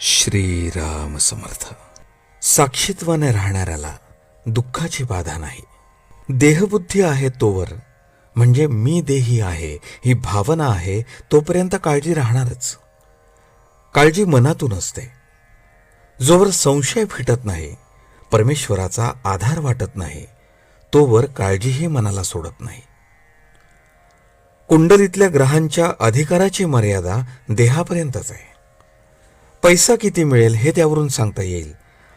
श्रीराम समर्थ. साक्षीत्वाने राहणाऱ्याला दुःखाची बाधा नाही. देहबुद्धी आहे तोवर म्हणजे मी देही आहे ही भावना आहे तोपर्यंत काळजी राहणारच. काळजी मनातून असते. जोवर संशय फिटत नाही परमेश्वराचा आधार वाटत नाही तोवर काळजीही मनाला सोडत नाही. कुंडलीतल्या ग्रहांच्या अधिकाराची मर्यादा देहापर्यंतच आहे. पैसा किती मिळेल हे त्यावरून सांगता येईल.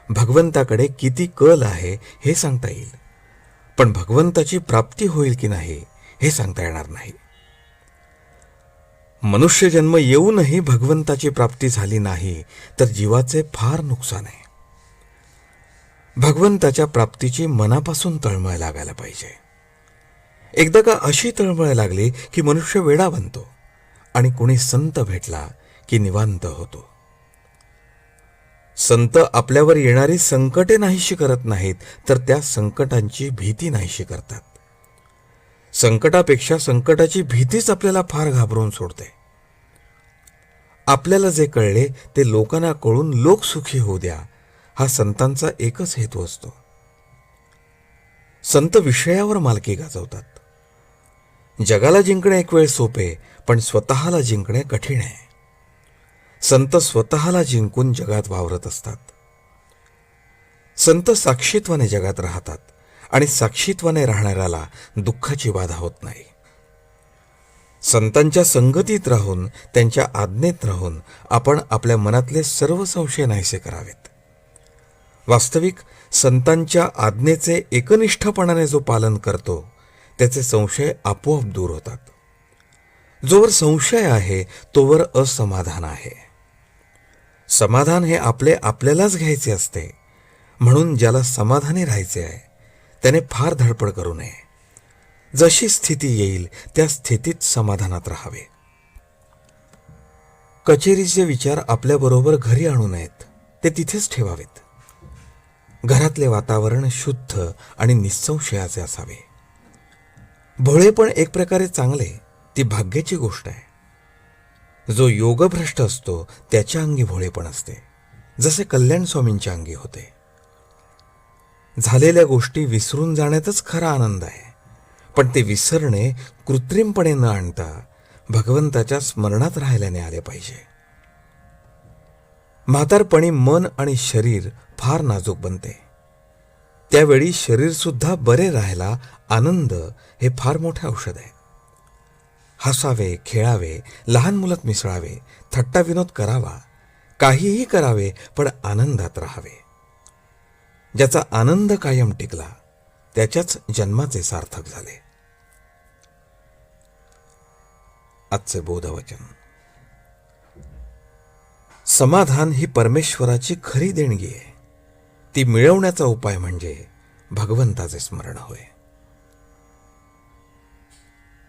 भगवंताकडे किती कल आहे हे सांगता येईल. पण भगवंताची प्राप्ती होईल की नाही हे सांगता येणार नाही. मनुष्य जन्म येऊनही भगवंताची प्राप्ती झाली नाही तर जीवाचे फार नुकसान आहे. भगवंताच्या प्राप्तीची मनापासून तळमळ लागायला पाहिजे. एकदा का अशी तळमळ लागली की मनुष्य वेडा बनतो आणि कोणी संत भेटला की निवांत होतो. संत आपल्यावर येणारी संकटे नाहीशी करत नाहीत तर त्या संकटांची भीती नाहीशी करतात. संकटापेक्षा संकटाची भीतीच आपल्याला फार घाबरून सोडते. आपल्याला जे कळले ते लोकांना कळून लोक सुखी होऊ द्या हा संतांचा एकच हेतू असतो. संत विषयावर मालकी गाजवतात. जगाला जिंकणे एक वेळ सोपे पण स्वतःला जिंकणे कठीण आहे. संत स्वतःला जिंकून जगात वावरत असतात. संत साक्षीत्वाने जगात राहतात आणि साक्षीत्वाने राहणाऱ्याला दुःखाची बाधा होत नाही. संतांच्या संगतीत राहून त्यांच्या आज्ञेत राहून आपण आपल्या मनातले सर्व संशय नाहीसे करावेत. वास्तविक संतांच्या आज्ञेचे एकनिष्ठपणाने जो पालन करतो त्याचे संशय आपोआप दूर होतात. जोवर संशय आहे तोवर असमाधान आहे. समाधान हे आपले आपल्यालाच घ्यायचे असते. म्हणून ज्याला समाधानी राहायचे आहे त्याने फार धडपड करू नये. जशी स्थिती येईल त्या स्थितीत समाधानात राहावे. कचेरीचे विचार आपल्याबरोबर घरी आणू नयेत ते तिथेच ठेवावेत. घरातले वातावरण शुद्ध आणि निसंशयाचे असावे. भोळे पण एक प्रकारे चांगले ती भाग्याची गोष्ट आहे. जो योगभ्रष्ट असतो त्याच्या अंगी भोळेपण असते. जसे कल्याण स्वामींच्या अंगी होते. झालेल्या गोष्टी विसरून जाण्यातच खरा आनंद आहे. पण ते विसरणे कृत्रिमपणे न आणता भगवंताच्या स्मरणात राहिल्याने आले पाहिजे. म्हातारपणी मन आणि शरीर फार नाजूक बनते. त्यावेळी शरीर सुद्धा बरे राहायला आनंद हे फार मोठे औषध आहे. हसावे खेळावे लहान मुलात मिसळावे थट्टा विनोद करावा काहीही करावे पण आनंदात राहावे. ज्याचा आनंद कायम टिकला त्याच्याच जन्माचे सार्थक झाले. आजचे बोधवचन. समाधान ही परमेश्वराची खरी देणगी आहे. ती मिळवण्याचा उपाय म्हणजे भगवंताचे स्मरण होय.